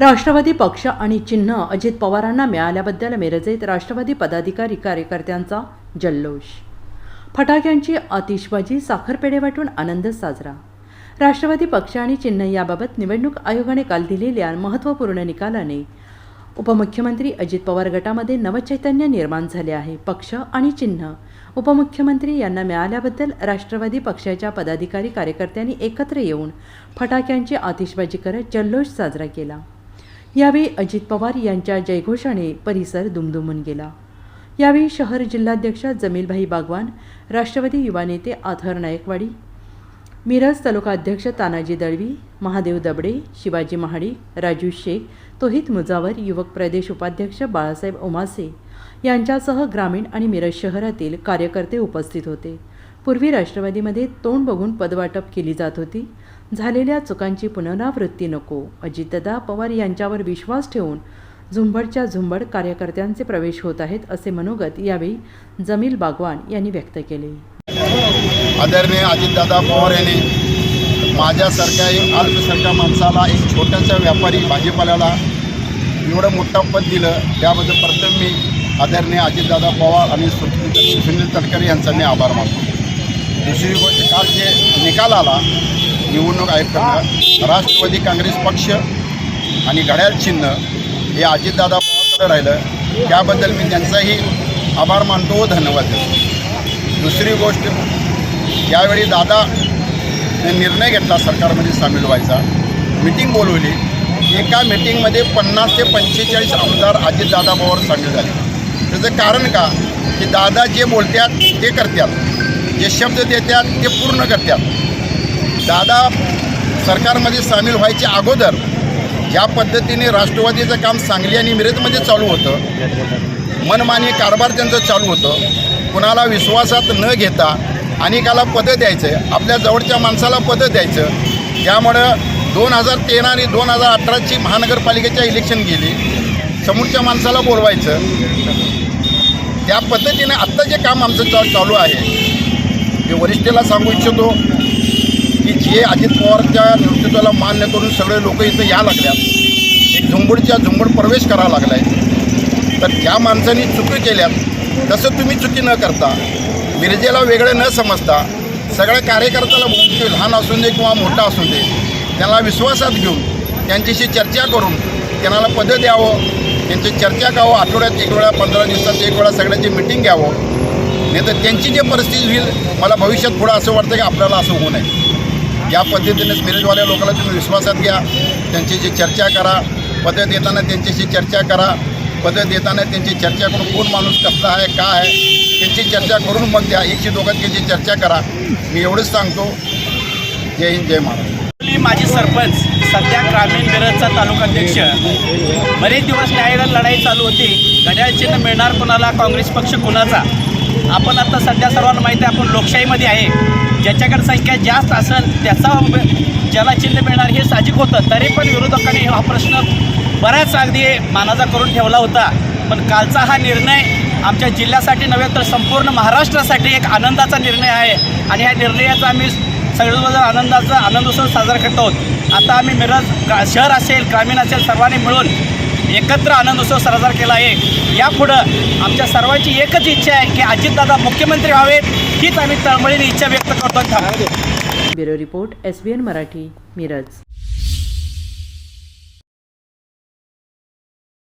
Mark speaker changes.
Speaker 1: राष्ट्रवादी पक्ष आणि चिन्ह अजित पवारांना मिळाल्याबद्दल मिरजेत राष्ट्रवादी पदाधिकारी कार्यकर्त्यांचा जल्लोष. फटाक्यांची आतिषबाजी साखरपेढे वाटून आनंद साजरा. राष्ट्रवादी पक्ष आणि चिन्ह याबाबत निवडणूक आयोगाने काल दिलेल्या महत्त्वपूर्ण निकालाने उपमुख्यमंत्री अजित पवार गटामध्ये नवचैतन्य निर्माण झाले आहे. पक्ष आणि चिन्ह उपमुख्यमंत्री यांना मिळाल्याबद्दल राष्ट्रवादी पक्षाच्या पदाधिकारी कार्यकर्त्यांनी एकत्र येऊन फटाक्यांची आतिषबाजी करत जल्लोष साजरा केला. यावेळी अजित पवार यांच्या जयघोषाने परिसर दुमदुमून गेला. यावेळी शहर जिल्हाध्यक्ष जमीलभाई बागवान राष्ट्रवादी युवा नेते आथर नायकवाडी मिरज तालुकाध्यक्ष तानाजी दळवी महादेव दबडे शिवाजी महाडी राजू शेख तोहित मुजावर युवक प्रदेश उपाध्यक्ष बाळासाहेब ओमासे यांच्यासह ग्रामीण आणि मिरज शहरातील कार्यकर्ते उपस्थित होते. पूर्वी राष्ट्रवादीमध्ये तोंड बघून पदवाटप केली जात होती. झालेल्या चुकांची पुनरावृत्ती नको. अजितदा पवार यांच्यावर विश्वास ठेवून झुंबडच्या झुंबड कार्यकर्त्यांचे प्रवेश होत आहेत असे मनोगत यावेळी जमील बागवान यांनी व्यक्त केले.
Speaker 2: आदरणीय अजितदादा पवार यांनी माझ्यासारख्या एक अल्पसारख्या माणसाला एक छोट्याशा व्यापारी भाजीपाल्याला एवढं मोठं पद दिलं त्याबद्दल प्रथम मी आदरणीय अजितदादा पवार आणि सुनील तटकरे यांचा मी आभार मानतो. दुसरी गोष्ट काल जे निकाल आला निवडणूक आयुक्तांना राष्ट्रवादी काँग्रेस पक्ष आणि घड्याळ चिन्ह हे अजितदादा पवारकडे राहिलं. त्याबद्दल मी त्यांचाही आभार मानतो व धन्यवाद देतो. दुसरी गोष्ट यावेळी दादा निर्णय घेतला सरकारमध्ये सामील व्हायचा. मिटिंग बोलवली. एका मिटिंगमध्ये पन्नास ते पंचेचाळीस आमदार अजितदादा पवार सामील झाले. त्याचं कारण का? की दादा जे बोलतात ते करतात. जे शब्द देतात ते पूर्ण करतात दादा सरकारमध्ये सामील व्हायच्या अगोदर ज्या पद्धतीने राष्ट्रवादीचं काम सांगली आणि मिरजमध्ये चालू होतं. मनमानी कारभार त्यांचं चालू होतं. कुणाला विश्वासात न घेता अनेकाला पदं द्यायचं आपल्या जवळच्या माणसाला पदं द्यायचं. त्यामुळं दोन हजार तेरा आणि दोन हजार अठराची महानगरपालिकेच्या इलेक्शन गेली. समोरच्या माणसाला बोलवायचं. त्या पद्धतीने आत्ता जे काम आमचं चा चालू आहे मी वरिष्ठेला सांगू इच्छितो की जे अजित पवारच्या नेतृत्वाला मान्य करून सगळे लोक इथं या लागल्यात. एक झुंबडच्या झुंबड प्रवेश करावा लागला आहे तर ज्या माणसांनी चुकी केल्यात तसं तुम्ही चुकी न करता मिरजेला वेगळं न समजता सगळ्या कार्यकर्त्याला बोलतो लहान असून दे किंवा मोठा असून दे त्यांना विश्वासात घेऊन त्यांच्याशी चर्चा करून त्यांना पदं द्यावं त्यांची चर्चा करावं आठवड्यात एक वेळा पंधरा दिवसात एक वेळा सगळ्यांची मिटिंग घ्यावं नाही तर त्यांची जी परिस्थिती होईल मला भविष्यात पुढं असं वाटतं की आपल्याला असं होऊ नये. या पद्धतीनेच मिरजवाल्या लोकांना तुम्ही विश्वासात घ्या. त्यांच्याशी चर्चा करा पदं देताना त्यांच्याशी चर्चा करा. पदं देताना त्यांची चर्चा करून कोण माणूस कसला आहे काय आहे त्यांची चर्चा करून मग द्या एकशे दोघांची चर्चा करा. मी एवढंच सांगतो. जय हिंद जय महाराज
Speaker 3: मी माजी सरपंच सध्या ग्रामीण मिरजचा तालुकाध्यक्ष. बरेच दिवस न्यायालयात लढाई चालू होती. घड्याळ चिन्ह मिळणार कुणाला? काँग्रेस पक्ष कोणाचा? आपण आता सध्या सर्वांना माहिती आहे आपण लोकशाहीमध्ये आहे. ज्याच्याकडे संख्या जास्त असेल त्याचा ज्याला चिन्ह मिळणार हे साहजिक होतं. तरी पण विरोधकांनी हा प्रश्न बऱ्याच अगदी मानाचा करून ठेवला होता. पण कालचा हा निर्णय आमच्या जिल्ह्यासाठी नव्हे तर संपूर्ण महाराष्ट्रासाठी एक आनंदाचा निर्णय आहे. आणि ह्या निर्णयाचा आम्ही सगळेजण आनंदाचा आनंदोत्सव साजरा करत आहोत. आता आम्ही मिरज शहर असेल ग्रामीण असेल सर्वांनी मिळून एकत्र आनंदोत्सव साजरा केला आहे. यापुढं आमच्या सर्वांची एकच इच्छा आहे की अजितदादा मुख्यमंत्री व्हावेत हीच आम्ही तळमळीने इच्छा व्यक्त करतो
Speaker 1: bureau report S B N Marathi Miraj.